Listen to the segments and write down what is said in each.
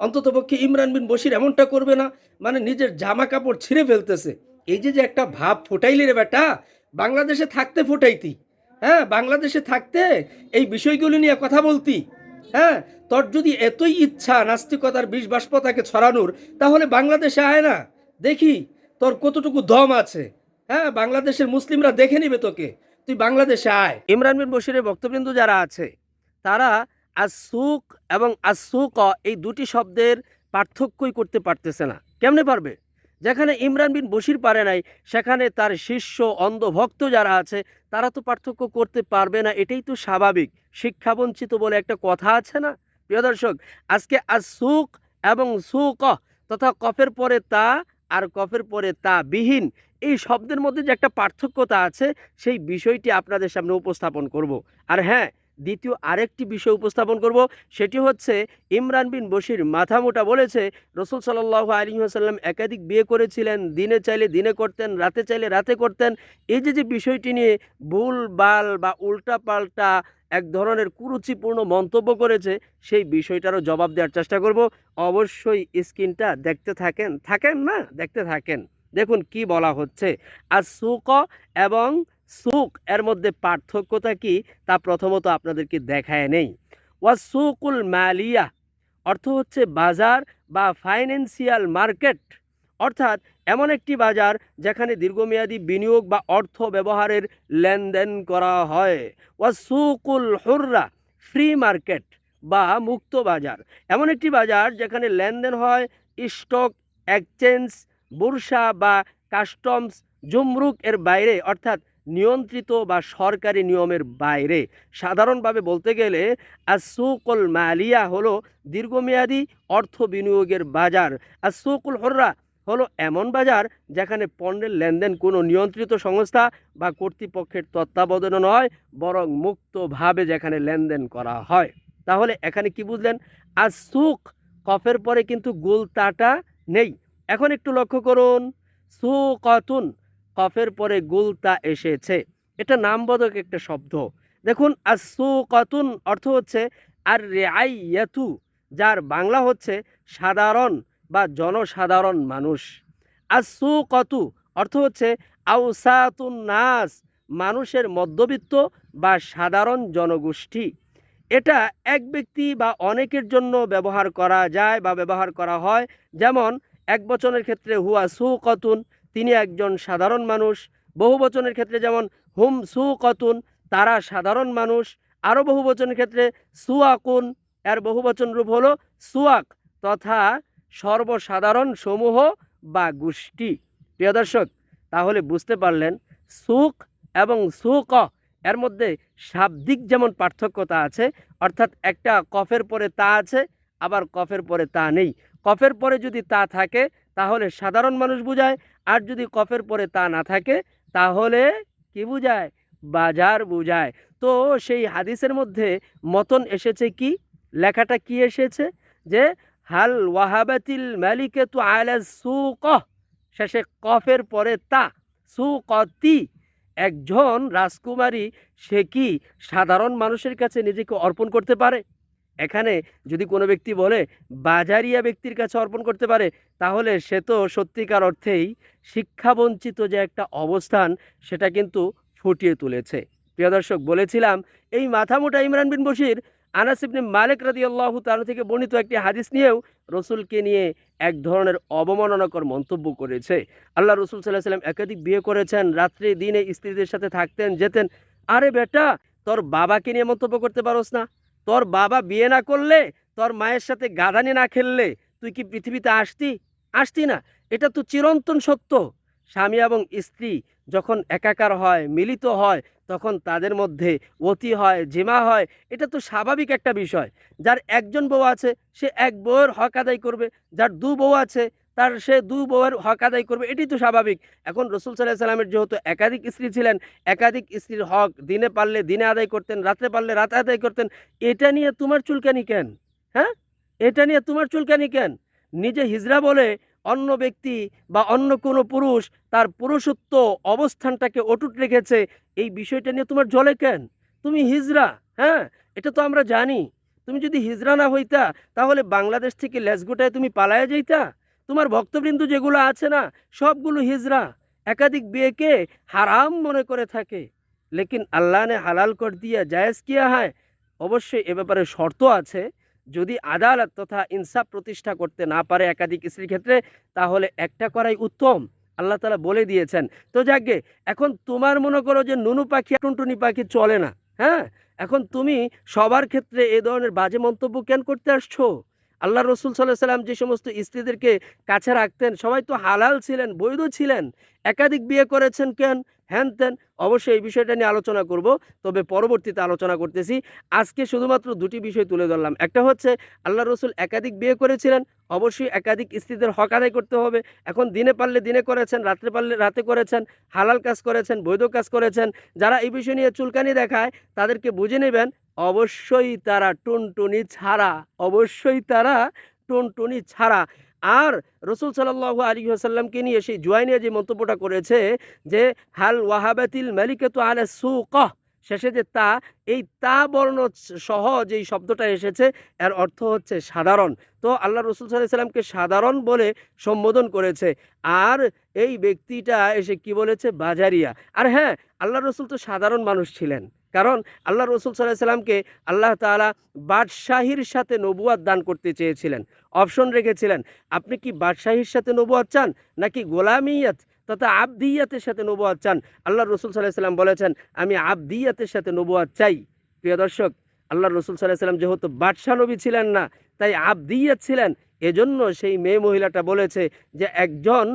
অন্ততপক্ষে ইমরান বিন বশির এমনটা করবে না মানে নিজের জামা কাপড় ছিঁড়ে ফেলতেছে। এই যে যে একটা ভাব ফোটাইলি রে বেটা, বাংলাদেশে থাকতে ফোটাইতি হ্যাঁ বাংলাদেশে থাকতে এই বিষয়গুলি নিয়ে কথা বলতি হ্যাঁ তোর যদি এতই ইচ্ছা নাস্তিকতার বিষ বাষ্পতাকে ছড়ানোর, তাহলে বাংলাদেশে আয় না। দেখি, তোর কতটুকু দম আছে হ্যাঁ বাংলাদেশের মুসলিমরা দেখে নিবে তোকে, তুই বাংলাদেশে আয়। ইমরান বিন বশিরের বক্তবৃন্দ যারা আছে, তারা আসুক এবং আসুক এই দুটি শব্দের পার্থক্যই করতে পারতেছে না। কেমনে পারবে? যেখানে ইমরান বিন বশির পারে নাই, সেখানে তার শিষ্য, অন্ধভক্ত যারা আছে, তারা তো পার্থক্য করতে পারবে না। এটাই তো স্বাভাবিক। শিক্ষাবঞ্চিত বলে একটা কথা আছে না? প্রিয় দর্শক, আজকে সুখ এবং সুক তথা কফের পরে তা আর কফের পরে তা বিহীন এই শব্দের মধ্যে যে একটা পার্থক্যতা আছে, সেই বিষয়টি আপনাদের সামনে উপস্থাপন করব। আর হ্যাঁ দ্বিতীয় আরেকটি বিষয় উপস্থাপন করব, সেটি হচ্ছে ইমরান বিন বশির মাথামোটা বলেছে, রসুল সাল্লাহ আলী আসাল্লাম একাধিক বিয়ে করেছিলেন, দিনে চাইলে দিনে করতেন, রাতে চাইলে রাতে করতেন। এই যে যে বিষয়টি নিয়ে ভুল, বাল বা উল্টা পাল্টা এক ধরনের কুরুচিপূর্ণ মন্তব্য করেছে, সেই বিষয়টারও জবাব দেওয়ার চেষ্টা করব। অবশ্যই স্ক্রিনটা দেখতে থাকেন থাকেন না? দেখতে থাকেন। দেখুন কি বলা হচ্ছে। আর সুক এবং সুক এর মধ্যে পার্থক্যটা কি? তা প্রথমত আপনাদেরকে দেখায় নেই। ওয়া সুকুল মালিয়া অর্থ হচ্ছে বাজার বা ফাইন্যান্সিয়াল মার্কেট। অর্থাৎ এমন একটি বাজার যেখানে দীর্ঘমেয়াদী বিনিয়োগ বা অর্থ ব্যবহারের লেনদেন করা হয়। ওয়া সুকুল হুররা ফ্রি মার্কেট বা মুক্ত বাজার। এমন একটি বাজার যেখানে লেনদেন হয় স্টক এক্সচেঞ্জ, বুরসা বা কাস্টমস, জুমরুক এর বাইরে। অর্থাৎ নিয়ন্ত্রিত বা সরকারি নিয়মের বাইরে। সাধারণভাবে বলতে গেলে আসুকুল মালিয়া হলো দীর্ঘমেয়াদী অর্থ বিনিয়োগের বাজার। আসুকুল হররা হলো এমন বাজার যেখানে পণ্যের লেনদেন কোনো নিয়ন্ত্রিত সংস্থা বা কর্তৃপক্ষের তত্ত্বাবধানে নয়, বরং মুক্তভাবে যেখানে লেনদেন করা হয়। তাহলে এখানে কি বুঝলেন? আসুক কফের পরে কিন্তু গুলতাটা নেই। এখন একটু লক্ষ্য করুন। সুকতুন কফের পরে গুলতা এসেছে। এটা নামবোধক একটা শব্দ। দেখুন আর সুকতুন অর্থ হচ্ছে আর রেআইয়াতু যার বাংলা হচ্ছে সাধারণ বা জনসাধারণ মানুষ। আর সুকতু অর্থ হচ্ছে আউসাতুন নাস মানুষের মধ্যবিত্ত বা সাধারণ জনগোষ্ঠী। এটা এক ব্যক্তি বা অনেকের জন্য ব্যবহার করা যায় বা ব্যবহার করা হয়। যেমন, এক বচনের ক্ষেত্রে হুয়া সুকতুন তিনি একজন সাধারণ মানুষ। বহু বচনের ক্ষেত্রে যেমন হুম সুকতুন তারা সাধারণ মানুষ। আরও বহু বচনের ক্ষেত্রে সুয়াকুন এর বহু বচন রূপ হলো সুয়াক তথা সর্বসাধারণ সমূহ বা গোষ্ঠী। প্রিয় দর্শক, তাহলে বুঝতে পারলেন সুখ এবং সুক এর মধ্যে শাব্দিক যেমন পার্থক্যতা আছে, অর্থাৎ একটা কফের পরে তা আছে, আবার কফের পরে তা নেই। কফের পরে যদি তা থাকে তাহলে সাধারণ মানুষ বুঝায়, আর যদি কফের পরে তা না থাকে, তাহলে কি বুঝায়? বাজার বুঝায়। তো সেই হাদিসের মধ্যে মতন এসেছে কি? লেখাটা কি এসেছে? যে, হাল ওয়াহাবাতিল মালিকে তু আলা সুক শেষে কফের পরে তা সু সুকতি। একজন রাজকুমারী, সে কি সাধারণ মানুষের কাছে নিজেকে অর্পণ করতে পারে? এখানে যদি কোনো ব্যক্তি বলে, বাজারিয়া ব্যক্তির কাছে অর্পণ করতে পারে, তাহলে সে তো সত্যিকার অর্থেই শিক্ষাবঞ্চিত যে একটা অবস্থান, সেটা কিন্তু ফুটিয়ে তুলেছে। প্রিয় দর্শক, বলেছিলাম, এই মাথামোটা ইমরান বিন বশির আনাস মালিক রাদি আল্লাহ তার থেকে বর্ণিত একটি হাদিস নিয়েও রসুলকে নিয়ে এক ধরনের অবমাননাকর মন্তব্য করেছে। আল্লাহ রসুল সাল্লাহ সাল্লাম একাধিক বিয়ে করেছেন, রাত্রে দিনে স্ত্রীদের সাথে থাকতেন, যেতেন। আরে বেটা, তোর বাবাকে নিয়ে মন্তব্য করতে পারোস না। তোর বাবা বিয়ে না করলে, তোর মায়ের সাথে গাধানি না খেললে তুই কি পৃথিবীতে আসতি? আসতি না, এটা তো চিরন্তন সত্য। স্বামী এবং স্ত্রী যখন একাকার হয়, মিলিত হয়, তখন তাদের মধ্যে অতি হয় জিমা হয়, এটা তো স্বাভাবিক একটা বিষয়। যার একজন বউ আছে, সে এক বউয়ের হক আদায় করবে, যার দু বউ আছে তার সে দু বউয়ের হক আদায় করবে এটি তো স্বাভাবিক। এখন রসুল সাল্লাহ সাল্লামের যেহেতু একাধিক স্ত্রী ছিলেন, একাধিক স্ত্রীর হক দিনে পারলে দিনে আদায় করতেন, রাত্রে পারলে রাতে আদায় করতেন, এটা নিয়ে তোমার চুলকানি কেন? হ্যাঁ? এটা নিয়ে তোমার চুলকানি কেন? নিজে হিজরা বলে অন্য ব্যক্তি বা অন্য কোনো পুরুষ তার পুরুষত্ব অবস্থানটাকে অটুট রেখেছে, এই বিষয়টা নিয়ে তোমার জলে কেন? তুমি হিজরা হ্যাঁ? এটা তো আমরা জানি। তুমি যদি হিজরা না হইতা, তাহলে বাংলাদেশ থেকে লেসগোটায় তুমি পালায়া যাইতা? তোমার ভক্তবৃন্দ যেগুলো আছে না, সবগুলো হিজরা। একাধিক বিয়েকে হারাম মনে করে থাকে। লেকিন আল্লাহ নে হালাল কর দিয়া জায়েজ কিয়া হয়, অবশ্যই এ ব্যাপারে শর্ত আছে। যদি আদালত তথা ইনসাফ প্রতিষ্ঠা করতে না পারে একাধিক স্ত্রীর ক্ষেত্রে, তাহলে একটা করাই উত্তম। আল্লাহ তালা বলে দিয়েছেন। তো যাকে এখন তোমার মনে করো যে নুনু পাখি টুনটুনি পাখি চলে না হ্যাঁ? এখন তুমি সবার ক্ষেত্রে এ ধরনের বাজে মন্তব্য কেন করতে আসছো? আল্লাহ রসুল সাল্লাহ সাল্লাম যে সমস্ত স্ত্রীদেরকে কাছে রাখতেন, সবাই তো হালাল ছিলেন, বৈধ ছিলেন। একাধিক বিয়ে করেছেন কেন? হ্যান তেন অবশ্যই এই বিষয়টা নিয়ে আলোচনা করব, তবে পরবর্তীতে আলোচনা করতেছি। আজকে শুধুমাত্র দুটি বিষয় তুলে ধরলাম। একটা হচ্ছে, আল্লাহ রসুল একাধিক বিয়ে করেছিলেন, অবশ্যই একাধিক স্ত্রীদের হক আদায় করতে হবে। এখন দিনে পারলে দিনে করেছেন, রাত্রে পারলে রাতে করেছেন, হালাল কাজ করেছেন, বৈধ কাজ করেছেন। যারা এই বিষয় নিয়ে চুলকানি দেখায়, তাদেরকে বুঝে নেবেন অবশ্যই তারা টুনটুনি ছাড়া, অবশ্যই তারা টুনটুনি ছাড়া। আর রসুল সাল্লাহ আলী আসাল্লামকে নিয়ে সেই জুয়াইনিয়া যে মন্তব্যটা করেছে যে, হাল ওয়াহাবাতিল মালিকাতু আলা সুক শেষে যে তা, এই তা বর্ণ সহ যেই শব্দটা এসেছে, এর অর্থ হচ্ছে সাধারণ। তো আল্লাহ রসুল সাল্লাহ সাল্লামকে সাধারণ বলে সম্বোধন করেছে। আর এই ব্যক্তিটা এসে কি বলেছে? বাজারিয়া। আর হ্যাঁ আল্লাহ রসুল তো সাধারণ মানুষ ছিলেন। কারণ আল্লাহ রসুল সাল্লাহ সাল্লামকে আল্লাহ তাআলা বাদশাহীর সাথে নবুয়াদ দান করতে চেয়েছিলেন, অপশন রেখেছিলেন। আপনি কি বাদশাহীর সাথে নবুয়াদ চান নাকি গোলামিয়াত তথা আবদিয়াতের সাথে নবুয়াদ চান? আল্লাহ রসুল সাল্লাহ সাল্লাম বলেছেন, আমি আবদিয়াতের সাথে নবুয়াদ চাই। প্রিয় দর্শক, আল্লাহ রসুল সাল্লাহ সাল্লাম যেহেতু বাদশাহ নবী ছিলেন না, তাই আবদিয়াত ছিলেন। এজন্য সেই মেয়ে মহিলাটা বলেছে যে, একজন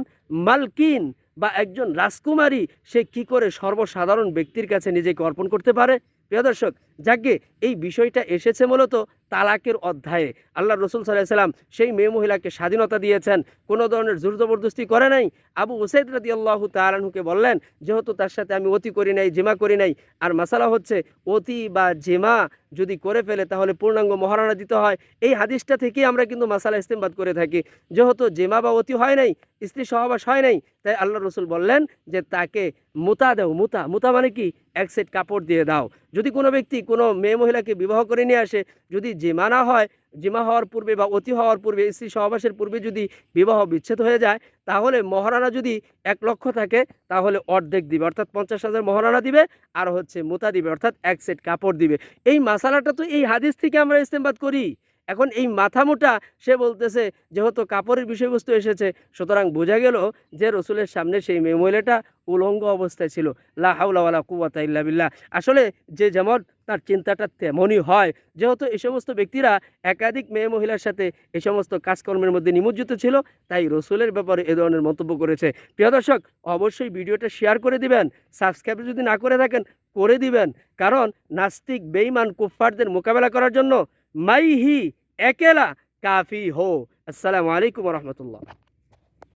মালকিন বা একজন রাজকুমারী সে কি করে সর্বসাধারণ ব্যক্তির কাছে নিজেকে অর্পণ করতে পারে? প্রিয় দর্শক যাকে এই বিষয়টা এসেছে মূলত তালাকের অধ্যায়ে। আল্লাহ রসুল সাল্লাহ সাল্লাম সেই মেয়ে মহিলাকে স্বাধীনতা দিয়েছেন। কোনো ধরনের জোর জবরদস্তি করে নাই। আবু ওসাইদ রাদি আল্লাহ তালানহুকে বললেন, যেহেতু তার সাথে আমি অতি করি নাই, জেমা করি নাই, আর মশালা হচ্ছে অতি বা জেমা যদি করে ফেলে তাহলে পূর্ণাঙ্গ মহারণা দিতে হয়। এই হাদিসটা থেকেই আমরা কিন্তু মশালা ইস্তেমবাদ করে থাকি। যেহেতু জেমা বা অতি হয় নাই, স্ত্রী সহবাস হয় নাই, তাই আল্লাহ রসুল বললেন যে তাকে মুতা দেও, মুতা মুতা মানে কি? এক সেট কাপড় দিয়ে দাও। যদি কোনো ব্যক্তি কোনো মেয়ে মহিলাকে বিবাহ করে নিয়ে আসে, যদি জিমানা হয়, জিমা হওয়ার পূর্বে বা অতি হওয়ার পূর্বে, স্ত্রী সহবাসের পূর্বে যদি বিবাহ বিচ্ছেদ হয়ে যায়, তাহলে মহারানা যদি এক লক্ষ থাকে, তাহলে অর্ধেক দিবে। অর্থাৎ পঞ্চাশ হাজার মহারানা দিবে আর হচ্ছে মোতা দিবে। অর্থাৎ এক সেট কাপড় দিবে। এই মশালাটা তো এই হাদিস থেকে আমরা ইস্তেমবাদ করি। এখন এই মাথা মোটা সে বলতেছে, যেহেতু কাপড়ের বিষয়বস্তু এসেছে, সুতরাং বোঝা গেল যে রসুলের সামনে সেই মেয়ে মহিলাটা উলঙ্গ অবস্থায় ছিল। লা হাউলাওয়ালা কুয়াতা ইল্লা বিল্লাহ। আসলে যে যেমন তার চিন্তাটা তেমনই হয়। যেহেতু এই সমস্ত ব্যক্তিরা একাধিক মেয়ে মহিলার সাথে এই সমস্ত কাজকর্মের মধ্যে নিমজ্জিত ছিল, তাই রসুলের ব্যাপারে এ ধরনের মন্তব্য করেছে। প্রিয় দর্শক, অবশ্যই ভিডিওটা শেয়ার করে দিবেন, সাবস্ক্রাইব যদি না করে থাকেন, করে দিবেন। কারণ নাস্তিক বেইমান কুফফারদের মোকাবেলা করার জন্য মাই হি একেলা কাফি হো আসসালামু আলাইকুম রহমতুল্লাহ